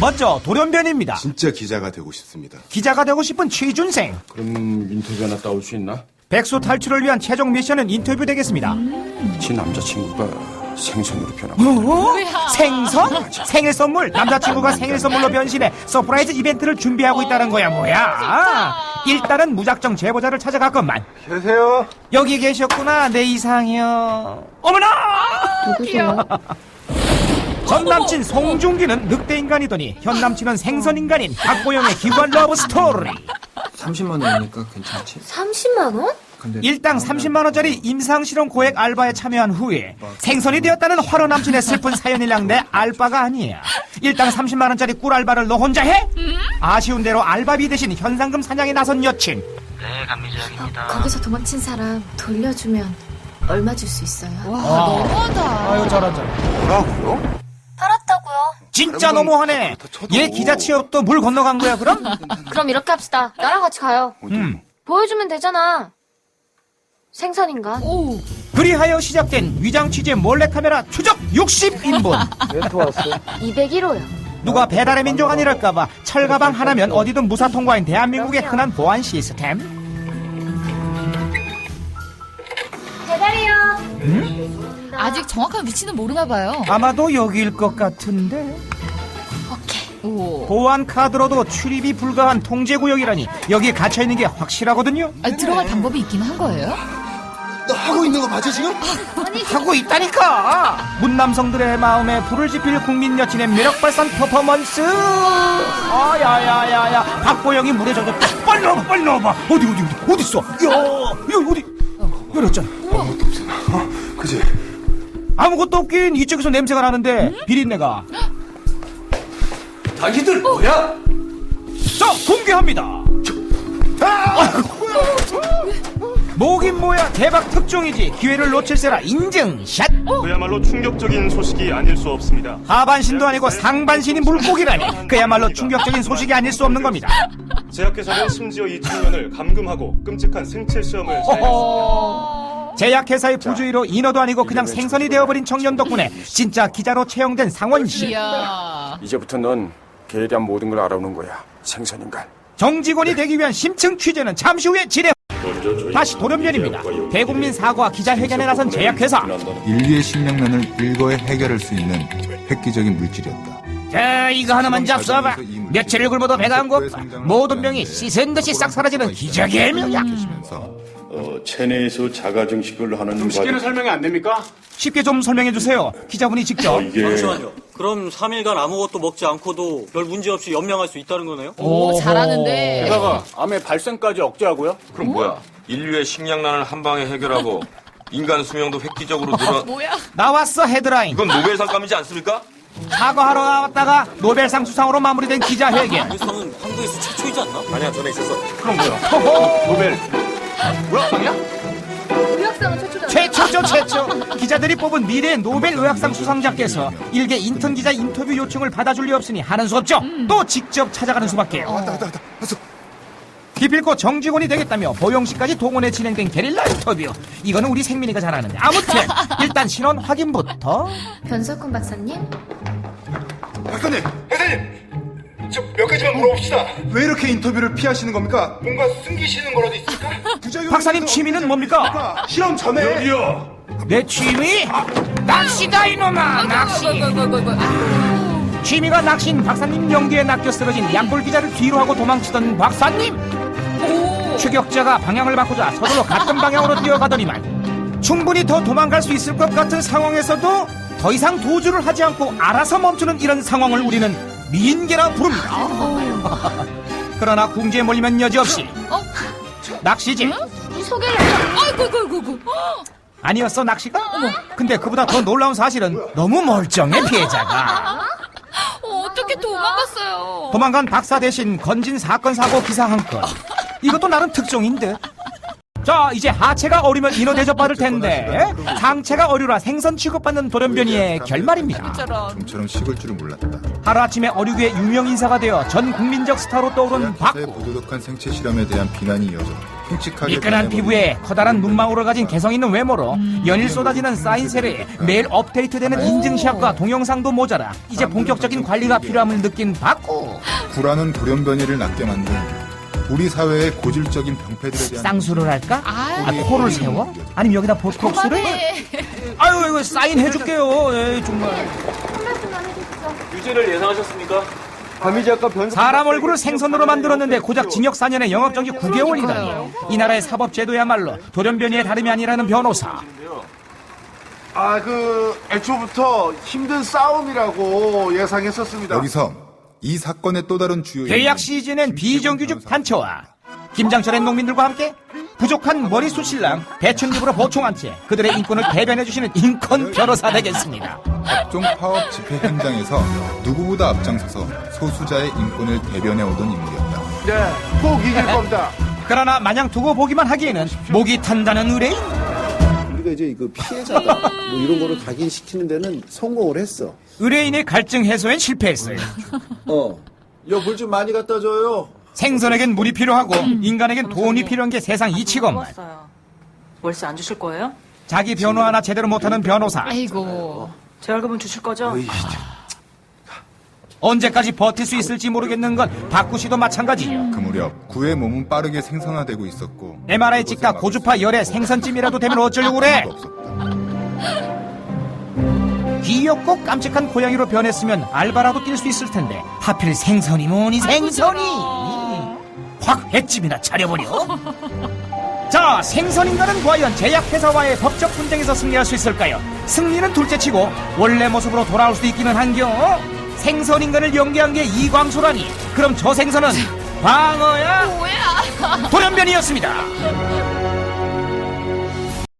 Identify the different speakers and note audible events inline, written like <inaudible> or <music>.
Speaker 1: 먼저 돌연변입니다.
Speaker 2: 진짜 기자가 되고 싶습니다.
Speaker 1: 기자가 되고 싶은 취준생.
Speaker 3: 그럼 인터뷰 하나 따올 수 있나?
Speaker 1: 백수 탈출을 위한 최종 미션은 인터뷰 되겠습니다.
Speaker 3: 지 남자친구가 생선으로 변하고
Speaker 1: 생선? 생일 선물? 남자친구가 생일 선물로 변신해 서프라이즈 이벤트를 준비하고 있다는 거야 뭐야? 일단은 무작정 제보자를 찾아갔건만
Speaker 2: 계세요?
Speaker 1: 여기 계셨구나 내 이상형 어머나! <laughs> 전 남친 송중기는 늑대 인간이더니 현 남친은 생선 인간인 박보영의 기관 러브 스토리
Speaker 4: 30만 원이니까 괜찮지?
Speaker 5: 30만 원?
Speaker 4: 근데
Speaker 1: 일당 30만 원짜리 임상실험 고액 알바에 참여한 후에 생선이 되었다는 화로 남친의 슬픈 사연이랑 내 알바가 아니야. 일당 30만 원짜리 꿀 알바를 너 혼자 해? 아쉬운 대로 알바비 대신 현상금 사냥에 나선 여친.
Speaker 5: 거기서 도망친 사람 돌려주면 얼마 줄 수 있어요?
Speaker 1: 아유 저런 저런.
Speaker 2: 뭐라고요?
Speaker 5: 팔았다고요.
Speaker 1: 진짜 너무하네.
Speaker 2: 쳐도.
Speaker 1: 얘 기자 취업도 물 건너간 거야 그럼? <laughs>
Speaker 5: 그럼 이렇게 합시다. 나랑 같이 가요.
Speaker 1: 음.
Speaker 5: 보여주면 되잖아. 생선인간.
Speaker 1: 그리하여 시작된 위장 취재 몰래 카메라 추적 60인분.
Speaker 5: 201호요. <laughs>
Speaker 1: 누가 배달의 민족 아니랄까봐 철가방 하나면 어디든 무사 통과인 대한민국의 흔한 보안 시스템.
Speaker 5: 배달이요.
Speaker 6: 아직 정확한 위치는 모르나 봐요.
Speaker 1: 아마도 여기일 것 같은데.
Speaker 5: 오케이.
Speaker 6: 오.
Speaker 1: 보안 카드로도 출입이 불가한 통제 구역이라니 여기에 갇혀 있는 게 확실하거든요.
Speaker 6: 아, 들어갈 방법이 있긴 한 거예요?
Speaker 2: 너 하고 있는 거 맞아 지금?
Speaker 1: 하고 있다니까. 문남성들의 마음에 불을 지필 국민 여친의 매력 발산 퍼포먼스. 아야야야야. 박보영이 물에 젖었다. 빨리 넣어봐, 빨리 넣어봐. 어디 어디 어디 어디 있어? 야, 여기 어디? 열었잖아.
Speaker 2: 어, 그지?
Speaker 1: 아무것도 없긴 이쪽에서 냄새가 나는데 비린내가.
Speaker 2: 자기들 뭐야?
Speaker 1: 자, 공개합니다. 뭐긴 뭐야 대박 특종이지 기회를 놓칠세라 인증샷
Speaker 7: 그야말로 충격적인 소식이 아닐 수 없습니다.
Speaker 1: 하반신도 아니고 상반신이 물고기라니 그야말로 충격적인 소식이 아닐 수 없는 겁니다
Speaker 7: 제약회사는 심지어 이 청년을 감금하고 끔찍한 생체 시험을 자행했습니다.
Speaker 1: 제약회사의 부주의로 인어도 아니고 그냥 생선이 되어버린 청년 덕분에 진짜 기자로 채용된 상원 씨.
Speaker 6: 이야.
Speaker 3: 이제부터 넌 걔에 대한 모든 걸 알아오는 거야. 생선인간.
Speaker 1: 정직원이 되기 위한 심층 취재는 잠시 후에 진행. 다시 돌연변입니다. 대국민 사과 기자회견에 나선 제약회사.
Speaker 8: 인류의 식량난을 일거에 해결할 수 있는 획기적인 물질이었다.
Speaker 1: 자 이거 하나만 잡숴봐. 며칠을 굶어도 배가 안 고파 모든 병이 씻은 듯이 싹 사라지는 기적의 명약
Speaker 9: 어, 체내에서 자가 증식을 하는 과정.
Speaker 7: 설명이 안 됩니까?
Speaker 1: 쉽게 좀 설명해 주세요 기자분이 직접
Speaker 9: 이게
Speaker 10: 잠시만요. 그럼 3일간 아무것도 먹지 않고도 별 문제 없이 연명할 수 있다는 거네요?
Speaker 6: 오, 잘하는데.
Speaker 3: 게다가 암의 발생까지 억제하고요
Speaker 11: 그럼 뭐야? 인류의 식량난을 한 방에 해결하고 <laughs> 인간 수명도 획기적으로 늘어.
Speaker 6: 뭐야?
Speaker 1: 나왔어 헤드라인
Speaker 11: 이건 노벨상감이지 않습니까?
Speaker 1: 사과하러 나왔다가 노벨상 수상으로 마무리된 기자 회견
Speaker 10: 노벨상은 한국에서 최초이지 않나?
Speaker 11: 아니야, 전에 있었어.
Speaker 3: 노벨
Speaker 5: 의학상은 최초잖아.
Speaker 1: 최초죠 최초. <laughs> 기자들이 뽑은 미래 노벨 의학상 수상자께서 일개 인턴 기자 인터뷰 요청을 받아줄 리 없으니 하는 수 없죠. 또 직접 찾아가는 수밖에요. 기필코 정직원이 되겠다며 보영씨까지 동원해 진행된 게릴라 인터뷰. 이거는 우리 생민이가 잘하는데. 아무튼 <laughs> 일단 신원 확인부터.
Speaker 5: 변석훈 박사님?
Speaker 2: 박사님, 회장님, 저 몇 가지만 물어봅시다. 왜 이렇게 인터뷰를 피하시는 겁니까? 뭔가 숨기시는 거라도 있습니까? <laughs> 부작용이
Speaker 1: 박사님
Speaker 2: 있어서
Speaker 1: 취미는 뭡니까?
Speaker 2: 됐습니까? 실험 전에 여기요.
Speaker 1: 내 취미? 낚시다 이놈아 낚시 취미가 낚시인 박사님 연기에 낚여 쓰러진 양골 기자를 뒤로 하고 도망치던 박사님 추격자가 방향을 바꾸자 서둘러 같은 방향으로 뛰어가더니만 충분히 더 도망갈 수 있을 것 같은 상황에서도 더 이상 도주를 하지 않고 알아서 멈추는 이런 상황을 우리는 미인계라 부릅니다 그러나 궁지에 몰리면 여지없이
Speaker 6: 어?
Speaker 1: 낚시지
Speaker 5: 이 소개를.
Speaker 6: 아이고, 아이고, 아이고, 아이고.
Speaker 1: 아니었어 낚시가? 근데 그보다 더 놀라운 사실은 너무 멀쩡해 피해자가
Speaker 6: 어, 어떻게 도망갔어요?
Speaker 1: 도망간 박사 대신 건진 사건 사고 기사 한 건 이것도 나름 특종인데 자 이제 하체가 어리면 인어 대접받을 텐데 상체가 어류라 생선 취급받는 돌연변이의 결말입니다.
Speaker 6: 저런.
Speaker 8: 좀처럼 식을 줄을 몰랐다.
Speaker 1: 하루아침에 어류계의 유명 인사가 되어 전 국민적 스타로 떠오른 박구.
Speaker 8: 부도덕한 생체 실험에 대한 비난이 이어졌다. 끔찍하게
Speaker 1: 미끈한 피부에 커다란 눈망울을 가진 개성 있는 외모로 연일 쏟아지는 사인 세례에 매일 업데이트되는 인증샷과 동영상도 모자라. 이제 본격적인 관리가 필요함을 느낀 박구.
Speaker 8: 불안한 돌연변이를 낳게 만든 우리 사회의 고질적인 병폐들에 대한
Speaker 1: 쌍수를 할까?
Speaker 6: 아,
Speaker 1: 아, 코를 세워? 아니면 여기다 보톡스를? 아유 이거 사인 해줄게요 에이, 정말
Speaker 10: 유죄를 예상하셨습니까?
Speaker 1: 사람 얼굴을 생선으로 만들었는데 고작 징역 4년에 영업정지 9개월이라니 이 나라의 사법제도야말로 돌연변이의 다름이 아니라는 변호사
Speaker 2: 아, 그, 애초부터 힘든 싸움이라고 예상했었습니다.
Speaker 8: 여기서 이 사건의 또 다른 주요
Speaker 1: 계약 시즌엔 비정규직 단체와 김장철의 농민들과 함께 부족한 머리숱 신랑 배춘집으로 보충한 채 그들의 인권을 대변해주시는 인권 변호사 되겠습니다
Speaker 8: 각종 파업 집회 현장에서 누구보다 앞장서서 소수자의 인권을 대변해오던 인물이었다.
Speaker 2: 네, 꼭 이길 겁니다.
Speaker 1: 그러나 마냥 두고 보기만 하기에는 목이 탄다는 의뢰인
Speaker 12: 우리가 이제 그 피해자다 뭐 이런 거를 각인시키는 데는 성공을 했어.
Speaker 1: 의뢰인의 갈증 해소엔 실패했어요
Speaker 12: 어. 여물 좀 많이 갖다 줘요.
Speaker 1: 생선에겐 물이 필요하고 인간에겐 돈이 필요한 게 세상 이치건만
Speaker 13: 월세 안 주실 거예요?
Speaker 1: 자기 변호 하나 제대로 못하는 변호사
Speaker 6: 아이고.
Speaker 13: 제 월급은 주실 거죠?
Speaker 1: 언제까지 버틸 수 있을지 모르겠는 건 박구 씨도 마찬가지죠
Speaker 8: 그 무렵 구의 몸은 빠르게 생성화되고 있었고
Speaker 1: MRI 찍다 고주파 열에 생선찜이라도 되면 어쩌려고 그래
Speaker 8: 없었다.
Speaker 1: 귀엽고 깜찍한 고양이로 변했으면 알바라도 뛸 수 있을 텐데. 하필 생선이 뭐니 생선이? 확 횟집이나 차려버려. <laughs> 자 생선 인간은 과연 제약회사와의 법적 분쟁에서 승리할 수 있을까요? 승리는 둘째치고 원래 모습으로 돌아올 수 있기는 한겨. 생선 인간을 연기한 게 이광수라니. 그럼 저 생선은 광어야?
Speaker 6: 뭐야? <laughs>
Speaker 1: 돌연변이었습니다